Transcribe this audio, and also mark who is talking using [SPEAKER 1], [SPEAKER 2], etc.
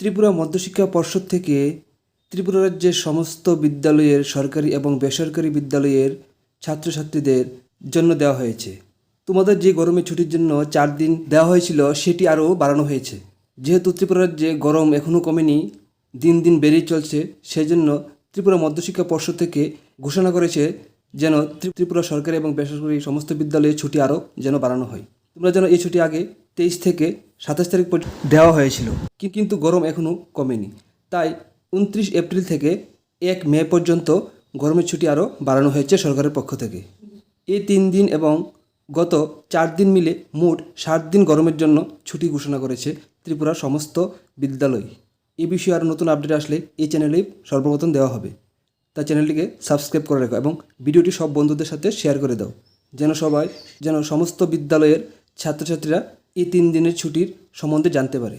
[SPEAKER 1] ত্রিপুরা মধ্যশিক্ষা পর্ষদ থেকে ত্রিপুরা রাজ্যের সমস্ত বিদ্যালয়ের সরকারি এবং বেসরকারি বিদ্যালয়ের ছাত্রছাত্রীদের জন্য দেওয়া হয়েছে। তোমাদের যে গরমের ছুটির জন্য চার দিন দেওয়া হয়েছিল, সেটি আরও বাড়ানো হয়েছে। যেহেতু ত্রিপুরা রাজ্যে গরম এখনও কমেনি, দিন দিন বেড়েই চলছে সেই জন্য ত্রিপুরা মধ্যশিক্ষা পর্ষদ থেকে ঘোষণা করেছে যেন ত্রিপুরা সরকারি এবং বেসরকারি সমস্ত বিদ্যালয়ে ছুটি আরও যেন বাড়ানো হয়। তোমরা যেন এই ছুটি আগে তেইশ থেকে সাতাশ তারিখ পর্যন্ত দেওয়া হয়েছিল। কিন্তু গরম এখনও কমেনি। তাই উনত্রিশ এপ্রিল থেকে এক মে পর্যন্ত গরমের ছুটি আরও বাড়ানো হয়েছে সরকারের পক্ষ থেকে। এই তিন দিন এবং গত চার দিন মিলে মোট সাত দিন গরমের জন্য ছুটি ঘোষণা করেছে ত্রিপুরার সমস্ত বিদ্যালয়। এ বিষয়ে আরও নতুন আপডেট আসলে এই চ্যানেলেই সর্বপ্রথম দেওয়া হবে। তা চ্যানেলটিকে সাবস্ক্রাইব করে রাখো এবং ভিডিওটি সব বন্ধুদের সাথে শেয়ার করে দাও। যেন সবাই, যেন সমস্ত বিদ্যালয়ের ছাত্রছাত্রীরা এই তিন দিনের ছুটির সম্বন্ধে জানতে পারে।